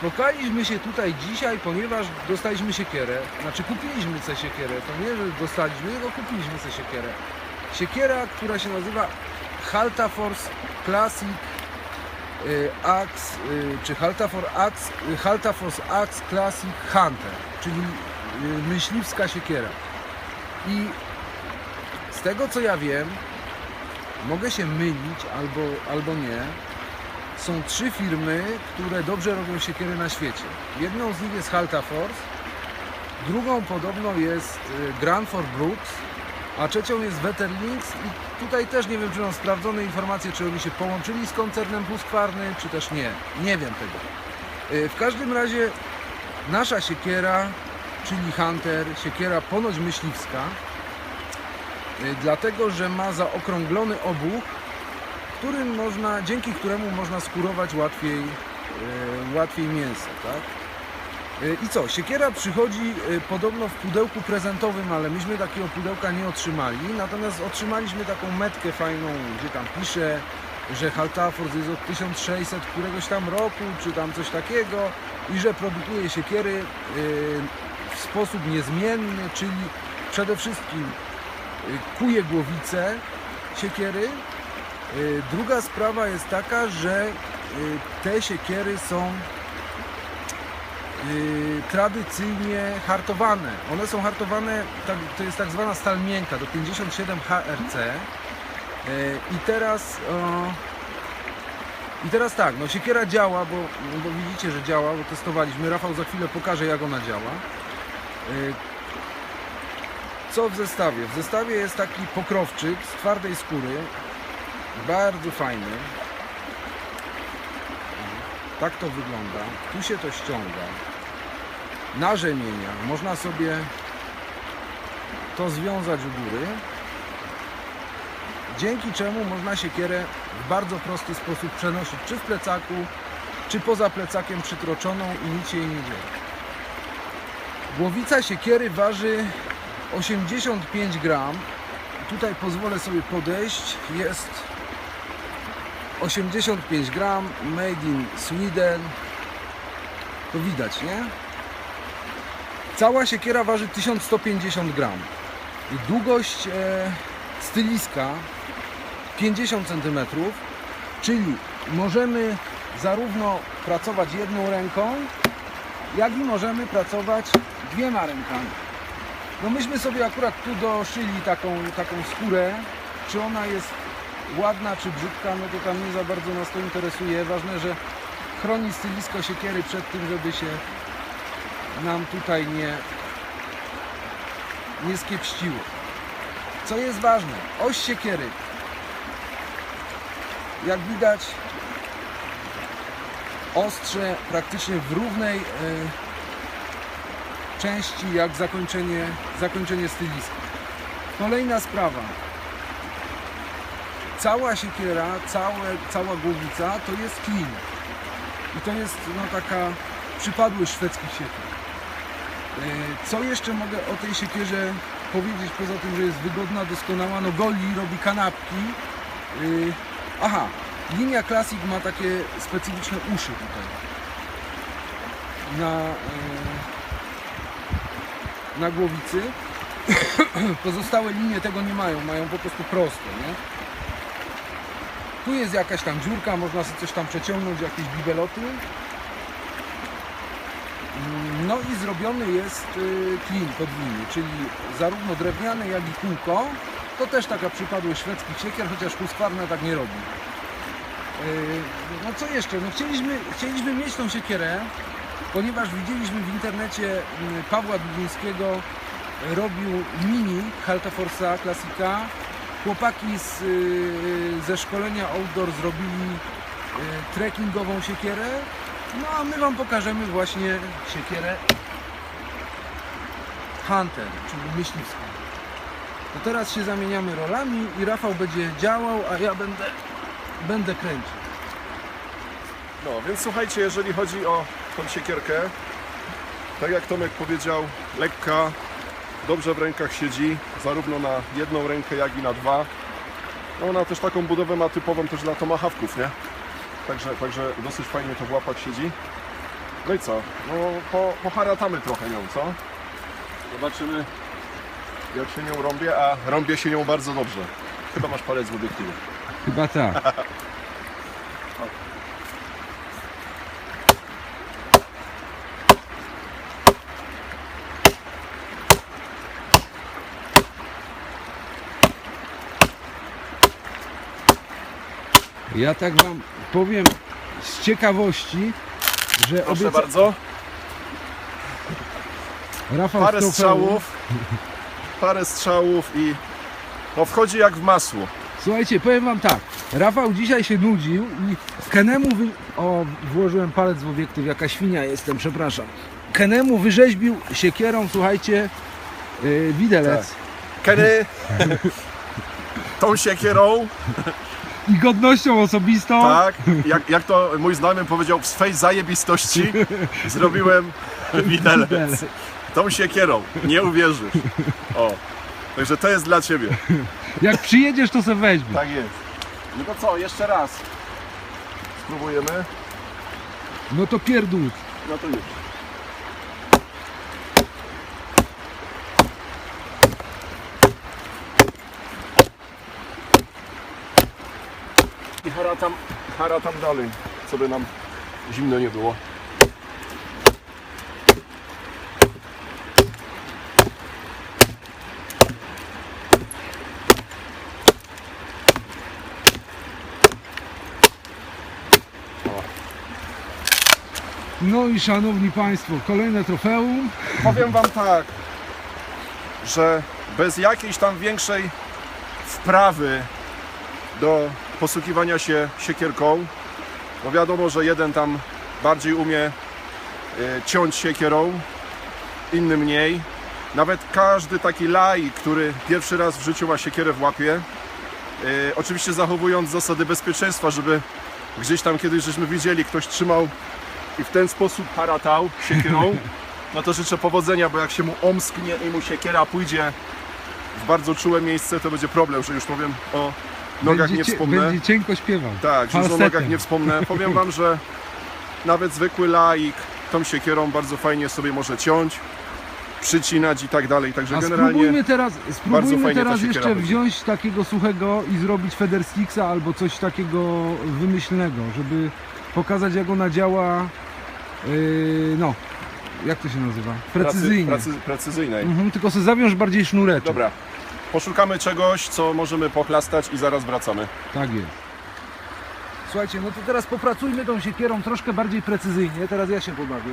spotkaliśmy się tutaj dzisiaj, ponieważ dostaliśmy siekierę. Znaczy kupiliśmy sobie siekierę. To nie, że dostaliśmy, tylko kupiliśmy sobie siekierę. Siekiera, która się nazywa Halta Force Classic y, Axe, y, czy Halta, For Axe, y, Halta Force Axe Classic Hunter, czyli myśliwska siekiera. I z tego co ja wiem, mogę się mylić albo, albo nie. Są trzy firmy, które dobrze robią siekiery na świecie. Jedną z nich jest Halta Force, drugą podobno jest y, Granford Brooks, a trzecią jest Wetterlinks i tutaj też nie wiem, czy mam sprawdzone informacje, czy oni się połączyli z koncernem Husqvarny, czy też nie. Nie wiem tego. Y, W każdym razie nasza siekiera, czyli Hunter, siekiera ponoć myśliwska, y, dlatego, że ma zaokrąglony obuch, którym można, dzięki któremu można skurować łatwiej, y, łatwiej mięso, tak? Y, I co? Siekiera przychodzi y, podobno w pudełku prezentowym, ale myśmy takiego pudełka nie otrzymali. Natomiast otrzymaliśmy taką metkę fajną, gdzie tam pisze, że Haltaford jest od 1600 któregoś tam roku, czy tam coś takiego i że produkuje siekiery w sposób niezmienny, czyli przede wszystkim kuje głowice siekiery. Y, Druga sprawa jest taka, że y, te siekiery są y, tradycyjnie hartowane. One są hartowane, tak, to jest tak zwana stal miękka do 57 HRC. I teraz i teraz tak, no siekiera działa, bo, no bo widzicie, że działa, bo testowaliśmy. Rafał za chwilę pokaże jak ona działa. Co w zestawie? W zestawie jest taki pokrowczyk z twardej skóry, bardzo fajny. Tak to wygląda. Tu się to ściąga. Na rzemienia. Można sobie to związać u góry. Dzięki czemu można siekierę w bardzo prosty sposób przenosić czy w plecaku, czy poza plecakiem przytroczoną i nic jej nie dzieje. Głowica siekiery waży 85 gram. Tutaj pozwolę sobie podejść. Jest 85 gram, made in Sweden. To widać, nie? Cała siekiera waży 1150 gram. I długość e, styliska 50 cm, czyli możemy zarówno pracować jedną ręką, jak i możemy pracować dwiema rękami. No myśmy sobie akurat tu doszyli taką, taką skórę, czy ona jest ładna czy brzydka, no to tam nie za bardzo nas to interesuje. Ważne, że chroni stylisko siekiery przed tym, żeby się nam tutaj nie, nie skiepściło. Co jest ważne, oś siekiery. Jak widać, ostrze praktycznie w równej e, części jak zakończenie, zakończenie styliska. Kolejna sprawa. Cała siekiera, całe, cała głowica to jest klin. I to jest no, taka przypadłość szwedzkich siekier. E, Co jeszcze mogę o tej siekierze powiedzieć, poza tym, że jest wygodna, doskonała, no goli, robi kanapki. E, Aha, linia Classic ma takie specyficzne uszy tutaj. Na, e, na głowicy. Pozostałe linie tego nie mają, mają po prostu proste, nie? Tu jest jakaś tam dziurka, można sobie coś tam przeciągnąć, jakieś bibeloty. Mm, No i zrobiony jest y, klin podwójny, czyli zarówno drewniany, jak i kółko. To też taka przypadłość szwedzkich siekier, chociaż Husqvarna tak nie robi. Y, No co jeszcze? No chcieliśmy, chcieliśmy mieć tą siekierę, ponieważ widzieliśmy w internecie y, Pawła Dudzińskiego robił mini Halta Forsa klasika. Chłopaki z, y, ze szkolenia outdoor zrobili y, trekkingową siekierę. No a my Wam pokażemy właśnie siekierę Hunter, czyli myśliwską. To teraz się zamieniamy rolami i Rafał będzie działał, a ja będę, będę kręcił. No, więc słuchajcie, jeżeli chodzi o tą siekierkę, tak jak Tomek powiedział, lekka, dobrze w rękach siedzi, zarówno na jedną rękę, jak i na dwa. No, ona też taką budowę ma typową też dla tomahawków, nie? Także, także dosyć fajnie to w łapach siedzi. No i co? No po, poharatamy trochę nią, co? Zobaczymy jak się nią rąbię, a rąbię się nią bardzo dobrze. Chyba masz palec w obiektywie. Chyba tak. Ja tak wam powiem z ciekawości, że Proszę obieca... bardzo. Rafał Parę Stofel- strzałów. Parę strzałów i no wchodzi jak w masło. Słuchajcie, powiem wam tak. Rafał dzisiaj się nudził i Kenemu wy... O, włożyłem palec w obiektyw, jaka świnia jestem, przepraszam. Kenemu wyrzeźbił siekierą, słuchajcie, yy, widelec. Kenny tą siekierą, I godnością osobistą. tak, jak, jak to mój znajomy powiedział, w swej zajebistości zrobiłem widelec. Tą siekierą, nie uwierzysz. O, także to jest dla Ciebie. Jak przyjedziesz, to se weźmie. Tak jest. No to co, jeszcze raz. Spróbujemy. No to pierdół. No to już. I haratam, haratam dalej, co by nam zimno nie było. No i szanowni państwo, kolejne trofeum. Powiem Wam tak, że bez jakiejś tam większej wprawy do posługiwania się siekierką, bo wiadomo, że jeden tam bardziej umie y, ciąć siekierą, inny mniej. Nawet każdy taki laik, który pierwszy raz w życiu ma siekierę w łapie, y, oczywiście zachowując zasady bezpieczeństwa, żeby gdzieś tam kiedyś żeśmy widzieli, ktoś trzymał i w ten sposób haratał siekierą, no to życzę powodzenia, bo jak się mu omsknie i mu siekiera pójdzie w bardzo czułe miejsce, to będzie problem, że już powiem o nogach będzie, nie wspomnę. będzie cienko śpiewał. Tak, że już o Falsetem. nogach nie wspomnę. Powiem Wam, że nawet zwykły laik tą siekierą bardzo fajnie sobie może ciąć, przycinać i tak dalej. Także A generalnie spróbujmy teraz, spróbujmy teraz jeszcze wziąć takiego suchego i zrobić Federsticksa albo coś takiego wymyślnego, żeby pokazać jak ona działa, yy, no, jak to się nazywa? Precyzyjnie. Pracy, pracy, precyzyjnej. Mhm, tylko sobie zawiąż bardziej sznureczek. Dobra, poszukamy czegoś, co możemy pochlastać i zaraz wracamy. Tak jest. Słuchajcie, no to teraz popracujmy tą siekierą troszkę bardziej precyzyjnie. Teraz ja się pobawię.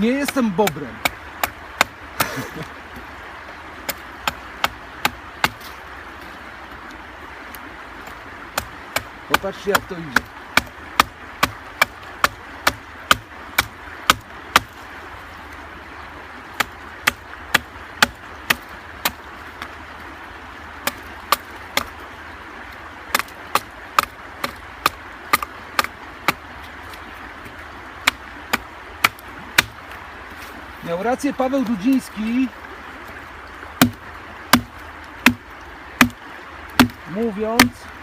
Nie jestem bobrem. Popatrzcie jak to idzie. Miał rację Paweł Dudziński mówiąc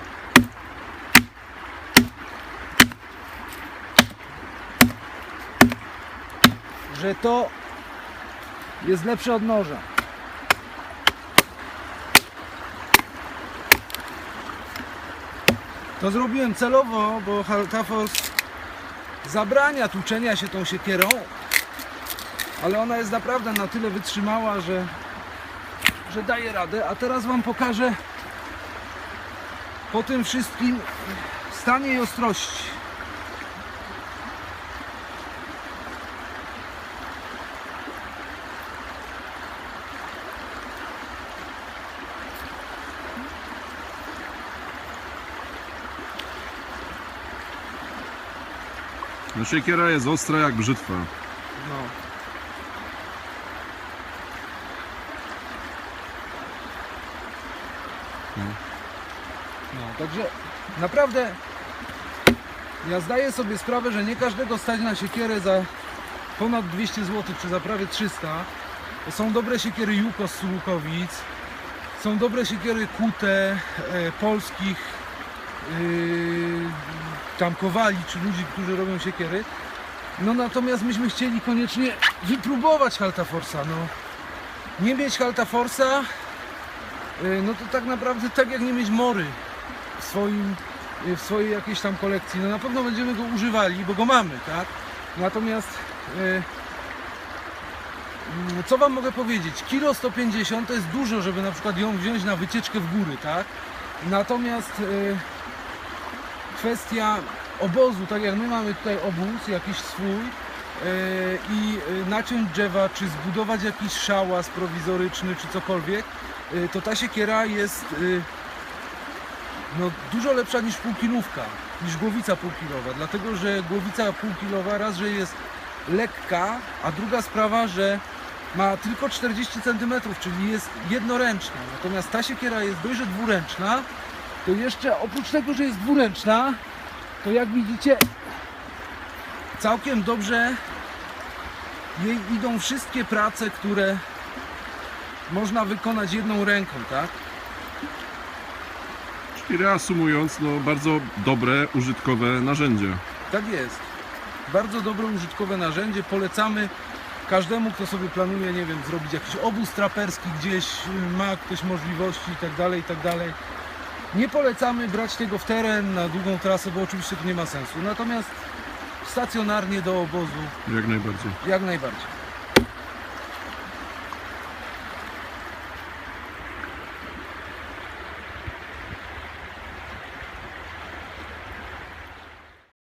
że to jest lepsze od noża. To zrobiłem celowo, bo Haltafos zabrania tłuczenia się tą siekierą, ale ona jest naprawdę na tyle wytrzymała, że, że daje radę. A teraz Wam pokażę po tym wszystkim stan jej ostrości. No siekiera jest ostra jak brzytwa. No. No, także naprawdę Ja zdaję sobie sprawę, że nie każdego stać na siekierę za ponad 200 zł, czy za prawie 300. Są dobre siekiery Jukos z Łukowic, są dobre siekiery kute e, polskich tam kowali, czy ludzi, którzy robią siekiery. No natomiast myśmy chcieli koniecznie wypróbować Haltaforsa. No. Nie mieć Haltaforsa, yy, no to tak naprawdę tak jak nie mieć mory w swoim w swojej jakiejś tam kolekcji. No na pewno będziemy go używali, bo go mamy, tak? Natomiast co wam mogę powiedzieć? Kilo 150 to jest dużo, żeby na przykład ją wziąć na wycieczkę w góry, tak? Natomiast kwestia obozu, tak jak my mamy tutaj obóz jakiś swój e, i e, naciąć drzewa, czy zbudować jakiś szałas prowizoryczny, czy cokolwiek, e, to ta siekiera jest no, dużo lepsza niż półkilówka, niż głowica półkilowa, dlatego że głowica półkilowa raz, że jest lekka, a druga sprawa, że ma tylko 40 cm, czyli jest jednoręczna. Natomiast ta siekiera jest dość, dwuręczna, to jeszcze oprócz tego, że jest dwuręczna, to jak widzicie całkiem dobrze jej idą wszystkie prace, które można wykonać jedną ręką, tak? Czyli reasumując, no bardzo dobre, użytkowe narzędzie. Tak jest. Bardzo dobre użytkowe narzędzie. Polecamy każdemu, kto sobie planuje, nie wiem, zrobić jakiś obóz traperski gdzieś, ma ktoś możliwości i tak dalej, i tak dalej. Nie polecamy brać tego w teren na długą trasę, bo oczywiście to nie ma sensu. Natomiast stacjonarnie do obozu Jak najbardziej. jak najbardziej.